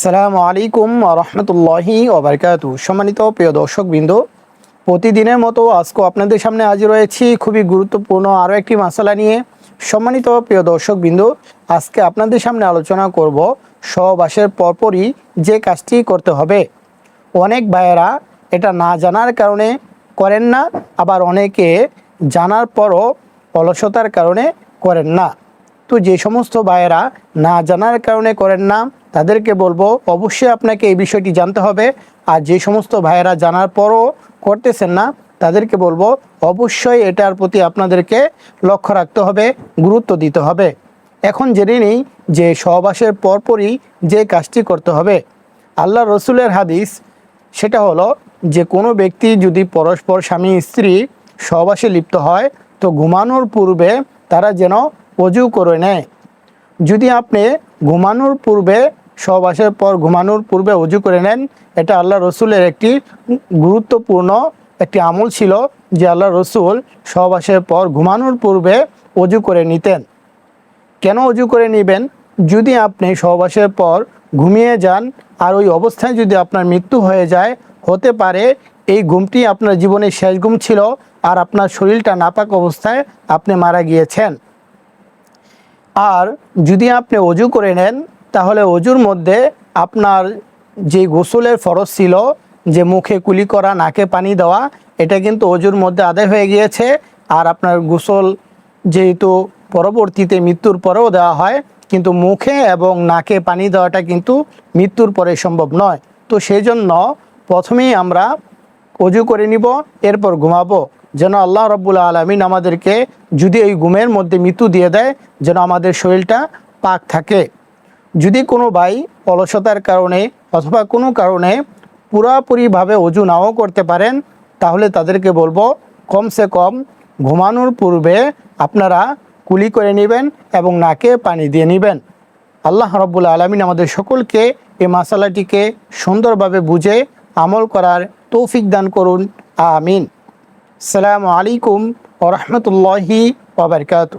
সালামু আলাইকুম রহমতুল্লাহি ওবরকাতু সম্মানিত প্রিয় দর্শক বিন্দু প্রতিদিনের মতো আজকেও আপনাদের সামনে আজ রয়েছি খুবই গুরুত্বপূর্ণ আরও একটি মশালা নিয়ে। সম্মানিত প্রিয় দর্শক বিন্দু আজকে আপনাদের সামনে আলোচনা করব সহবাসের পরপরই যে কাজটি করতে হবে। অনেক ভাইয়েরা এটা না জানার কারণে করেন না, আবার অনেকে জানার পরও অলসতার কারণে করেন না। তো যে সমস্ত ভাইয়েরা না জানার কারণে করেন না তাদেরকে বলব, অবশ্যই আপনাকে এই বিষয়টি জানতে হবে। আর যে সমস্ত ভাইয়েরা জানার পরও করতেছেন না, তাদেরকে বলব, অবশ্যই এটার প্রতি আপনাদেরকে লক্ষ্য রাখতে হবে, গুরুত্ব দিতে হবে। এখন জেনে নিই যে সহবাসের পরপরই যে কাজটি করতে হবে। আল্লাহ রসুলের হাদিস, সেটা হলো যে কোনো ব্যক্তি যদি পরস্পর স্বামী, স্ত্রী সহবাসে লিপ্ত হয়, তো ঘুমানোর পূর্বে তারা যেন অজু করে নেয়। যদি আপনি ঘুমানোর পূর্বে সহবাসের পর ঘুমানোর পূর্বে অজু করে নেন। এটা আল্লাহ রসুলের একটি গুরুত্বপূর্ণ একটি আমল ছিল যে আল্লাহ রসুল সহবাসের পর ঘুমানোর পূর্বে অজু করে নিতেন। কেন অজু করে নেবেন? যদি আপনি সহবাসের পর ঘুমিয়ে যান আর ওই অবস্থায় যদি আপনার মৃত্যু হয়ে যায়, হতে পারে এই ঘুমটি আপনার জীবনের শেষ ঘুম ছিল আর আপনার শরীরটা নাপাক অবস্থায় আপনি মারা গিয়েছেন। আর যদি আপনি অজু করে নেন তাহলে অজুর মধ্যে আপনার যে গোসলের ফরজ ছিল, যে মুখে কুলি করা, নাকে পানি দেওয়া, এটা কিন্তু অজুর মধ্যে আদায় হয়ে গিয়েছে। আর আপনার গোসল যেহেতু পরবর্তীতে মৃত্যুর পরেও দেওয়া হয়, কিন্তু মুখে এবং নাকে পানি দেওয়াটা কিন্তু মৃত্যুর পরে সম্ভব নয়। তো সেই জন্য প্রথমেই আমরা অজু করে নিব, এরপর ঘুমাবো। যেন আল্লাহ রব্বুল আলমিন আমাদেরকে যদি এই ঘুমের মধ্যে মৃত্যু দিয়ে দেয়, যেন আমাদের শরীরটা পাক থাকে। যদি কোনো ভাই অলসতার কারণে অথবা কোনো কারণে পুরাপুরিভাবে অজু নাও করতে পারেন, তাহলে তাদেরকে বলব কমসে কম ঘুমানোর পূর্বে আপনারা কুলি করে নেবেন এবং নাকে পানি দিয়ে নেবেন। আল্লাহ রব্বুল আলমিন আমাদের সকলকে এই মশালাটিকে সুন্দরভাবে বুঝে আমল করার তৌফিক দান করুন। আমিন। সালামু আলাইকুম ওরহমতুল্লাহি ওবরকাতু